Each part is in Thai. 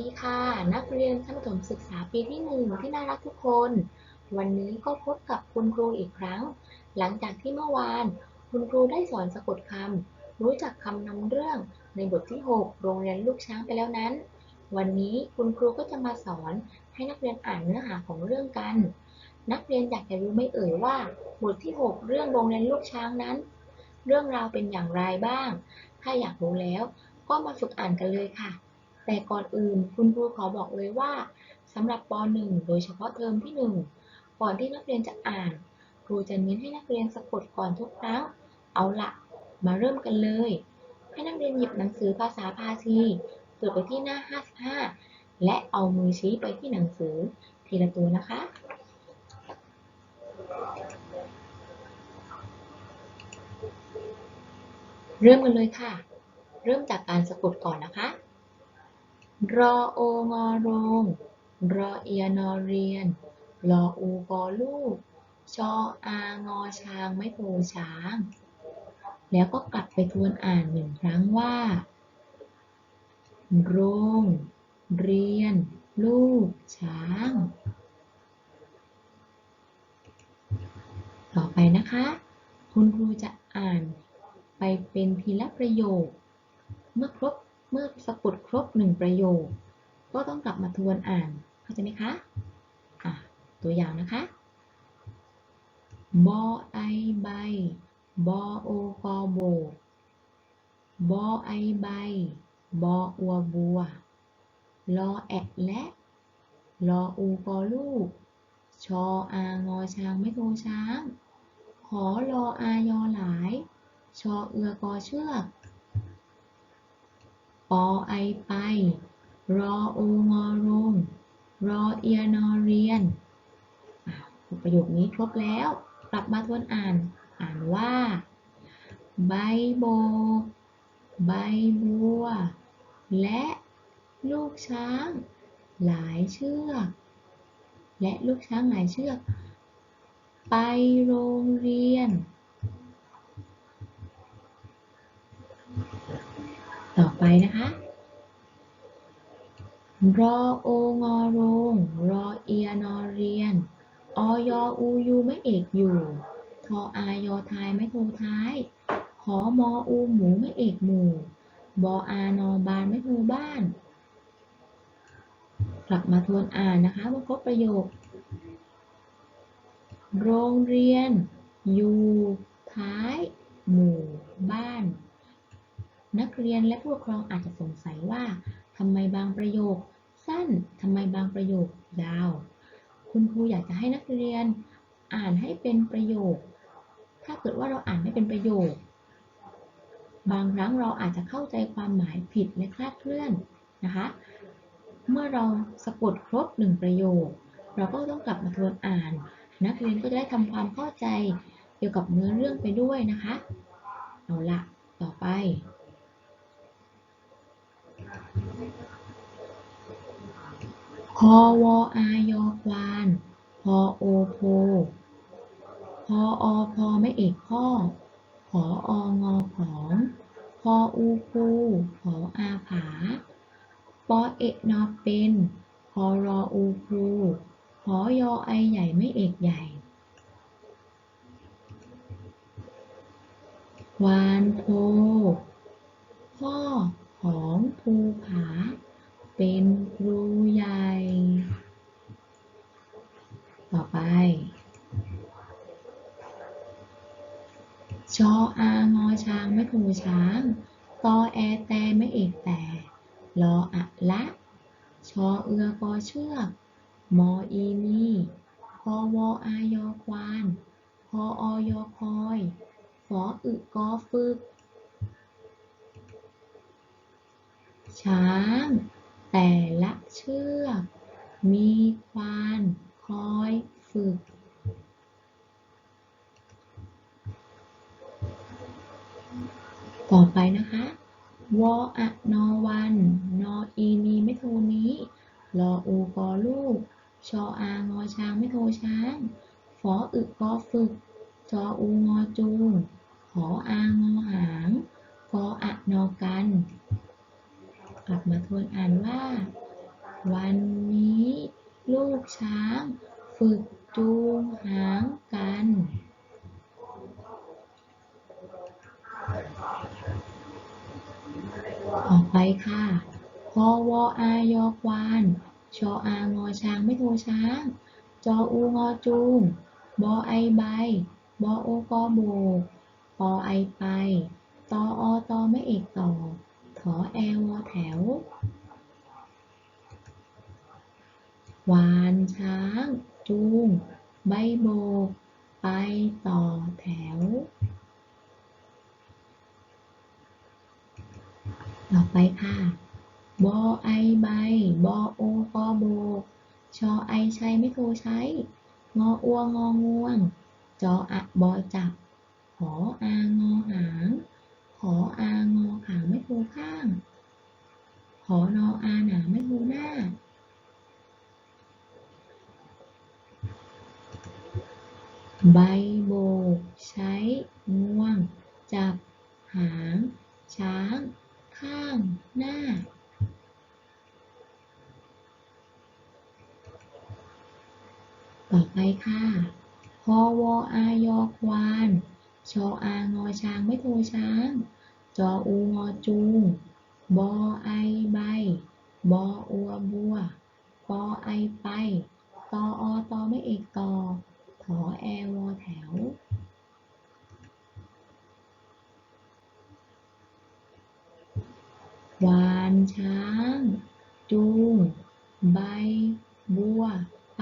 ดีค่ะ นักเรียนชั้นประถมศึกษาปีที่หนึ่งที่น่ารักทุกคน วันนี้ก็พบกับคุณครูอีกครั้ง หลังจากที่เมื่อวาน คุณครูได้สอนสะกดคำรู้จักคำนำเรื่องในบทที่ 6 โรงเรียนลูกช้างไปแล้วนั้น วันนี้คุณครูก็จะมาสอนให้นักเรียนอ่านเนื้อหาของเรื่องกัน นักเรียนอยากจะรู้ไม่เอ่ยว่า บทที่ 6 เรื่องโรงเรียนลูกช้างนั้น เรื่องราวเป็นอย่างไรบ้าง ถ้าอยากรู้แล้ว ก็มาฝึกอ่านกันเลยค่ะ แต่ก่อนอื่นคุณครูขอบอกเลยว่าสำหรับป .1 โดยเฉพาะเทอมที่ 1 ก่อนที่นักเรียนจะอ่าน ครูจะเน้นให้นักเรียนสะกดก่อนทุกครั้ง เอาละมาเริ่มกันเลย ให้นักเรียนหยิบหนังสือภาษาพาซีเปิดไปที่หน้า 55 และเอามือชี้ไปที่หนังสือทีละตัวนะคะเริ่มกันเลยค่ะ เริ่มจากการสะกดก่อนนะคะ รอโองอโรง รอเอียนอเรียน รออูกอลูก ชออางอช้างไม่โทช้าง แล้วก็กลับไปทวนอ่านหนึ่งครั้งว่า โรง เรียน ลูก ช้าง ต่อไปนะคะ คุณครูจะอ่านไปเป็นทีละประโยค เมื่อครบ เมื่อสะกดครบหนึ่งประโยค ก็ต้องกลับมาทวนอ่าน เข้าใจไหมคะอะตัวอย่างนะคะ บอไอใบ บอโอกอโบบอไอใบ บออัวบัว ลอแอะและลออูกอลูก ชออางอช้างไม่โทช้าง ขอรออายอหลาย ชอเอือกอเชือก อไอไป รอโองอรง รอเอียนอเรียนอะประโยคนี้ครบแล้ว กลับมาทวนอ่าน อ่านว่า ใบโบ ใบบัว และลูกช้าง หลายเชือก และลูกช้างหลายเชือก ไปโรงเรียน ต่อไปนะคะ รอโองอโรง รอเอียนอเรียน ออยอูยูไม่เอกอยู่ ทออายอทายไม่โทท้ายขอมออูหมูไม่เอกหมู่ บออานอบานไม่โทบ้าน กลับมาทวนอ่านนะคะเมื่อครบประโยค โรงเรียน อยู่ ท้าย หมู่ บ้าน นักเรียนและผู้ปกครองอาจจะสงสัยว่าทำไมบางประโยค สั้นทำไมบางประโยคยาว คุณครูอยากจะให้นักเรียนอ่านให้เป็นประโยค ถ้าเกิดว่าเราอ่านไม่เป็นประโยค บางครั้งเราอาจจะเข้าใจความหมายผิดและคลาดเคลื่อนนะคะ เมื่อเราสะกดครบหนึ่งประโยค เราก็ต้องกลับมาทวนอ่าน นักเรียนก็จะได้ทำความเข้าใจเกี่ยวกับเนื้อเรื่องไปด้วยนะคะ เอาละต่อไป คอวออายอควานพอโอโพพออพอไม่เอกพ่อขอองอของพออูคูขออาผาปอเอกนอเป็นพอรออูครูขอยอไอใหญ่ไม่เอกใหญ่ วานโพพ่อของภูผา เป็นครูใหญ่ ต่อไปชออางอช้างไม่ถูช้าง ตอแอแต่ไม่เอกแต่รออะละ ชอเอือกอเชือก มออีมีพอวออายอควานพออยอคอย ฟออึกอฝึก ช้าง แต่ละเชือกมีควานคอยฝึก ต่อไปนะคะวออะนอวัน นออีนีไม่โทนี้รออูกอลูก ชออางอช้างไม่โทช้างฟออึกอฝึก จออูงอจูงขออางอหางกออะนอกัน กลับมาทวนอ่านว่า วันนี้ ลูกช้าง ฝึกจูงหางกันต่อไปค่ะพอวออายอควานชออางอช้างไม่โทรช้าง จออูงอจูงบอไอใบบอโอกอโบปอไอไป ตออตอไม่เอกต่อ ถอแอวอแถว วานช้าง จูง ใบโบก ไปต่อแถว ต่อไปค่ะ บอไอใบ บอโอกอโบก ชอไอใช้ไม่โทรใช้ งออัวงอง่วง จออะบอจับ หออางอหาง หออางอขางไม่โทข้างหอนออาหนาไม่โทหน้า ใบโบก ใช้ง่วง จับ หาง ช้าง ข้าง หน้า ต่อไปค่ะพอวออายอควานชออางอช้างไม่โทช้าง จออูงอจูง บอไอใบ บออัวบัว ปอไอไป ตออตอไม่เอกตอถอแอวอแถว วานช้าง จูง ใบ บัว ไป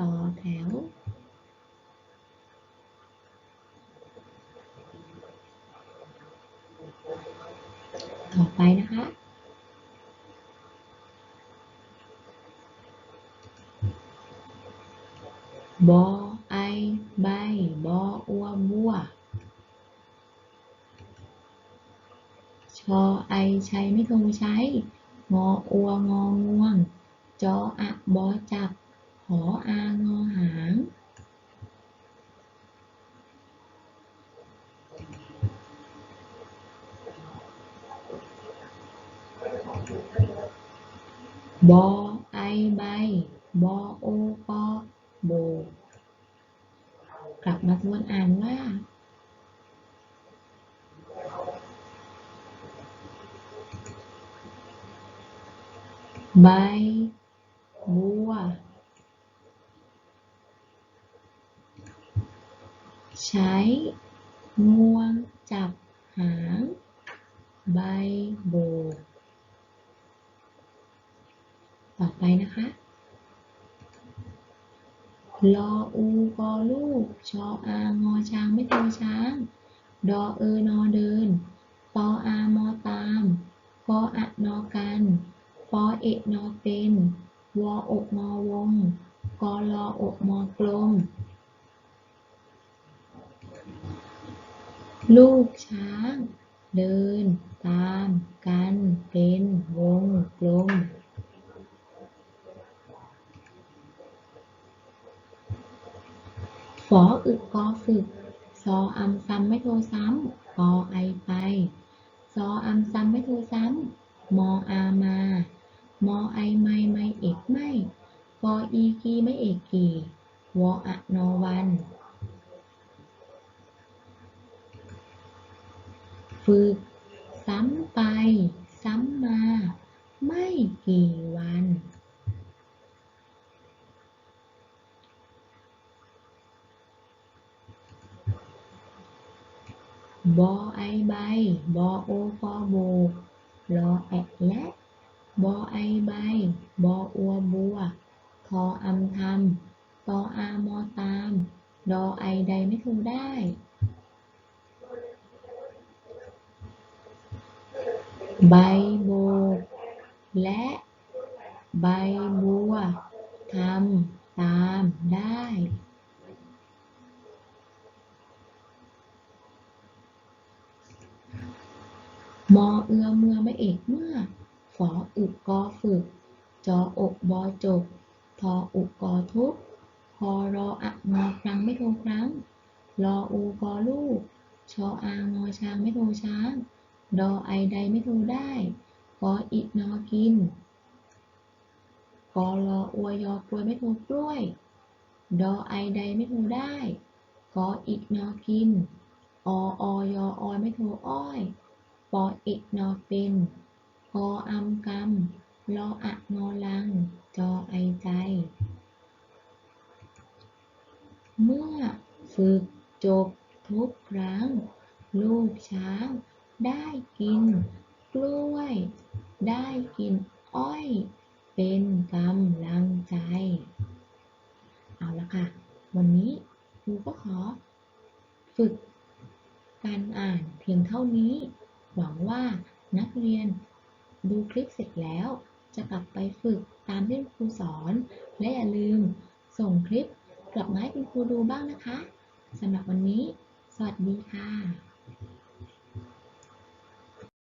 ต่อแถว ต่อไปนะคะ บอไอใบ บออัวบัว ชอไอใช้ไม่โทรใช้ งออัวงอง่วง จออะบอจับ หออางอหาง บอไอใบบอโอปอโบกกลับมาทวนอ่านว่า ใบบัวใช้งวงจับหาง ใบโบก ต่อไปนะคะลออูกอลูกชออางอช้างไม่โทรช้าง ดอเออนอเดิน ปออามอตามกออะนอกัน ปอเอกนอเป็น วออกมอวง กอลออกมอกลม ลูกช้าง เดิน ตาม กัน เป็น วง กลม ออึกกอฝึก ซออำซ้ำไม่โทรซ้ำกอไอไป ซออำซ้ำไม่โทรซ้ำมออามา มอไอไม่ไม่เอกไม่กออีกีไม่เอกกีวออะนอวันฝึก ซ้ำไป ซ้ำมา ไม่กี่วัน บ อไอใบบอโอกอโบลอแอะและบอไอใบบออัวบัวทออำทำตออามอตาม ดอไอใดไม่ถูกได้ ใบโบและใบบัวทำตามได้ มอเอือเมือไม่เอกเมื่อ ฝออึกกอฝึก จออกบอจบ ทออุกกอทุกพอรออะงอครั้งไม่โทรครั้ง รออูกอลูก ชออางอช้างไม่โทรช้าง ดอไอใดไม่โทรได้กออิกนอกินกอรออวยยอกล้วยไม่โทกล้วย ดอไอใดไม่โทได้กออิกนอกิน อออยอออยไม่โทอ้อย ปออิกนอเป็นกออำกำลออะงอลัง จอไอใจ เมื่อฝึกจบทุกครั้ง ลูกช้าง ได้กิน กล้วย ได้กินอ้อย เป็นกำลังใจ เอาละค่ะ วันนี้ครูก็ขอ ฝึกการอ่านเพียงเท่านี้ หวังว่านักเรียนดูคลิปเสร็จแล้ว จะกลับไปฝึกตามที่ครูสอน และอย่าลืมส่งคลิปกลับมาให้คุณครูดูบ้างนะคะสำหรับวันนี้ สวัสดีค่ะ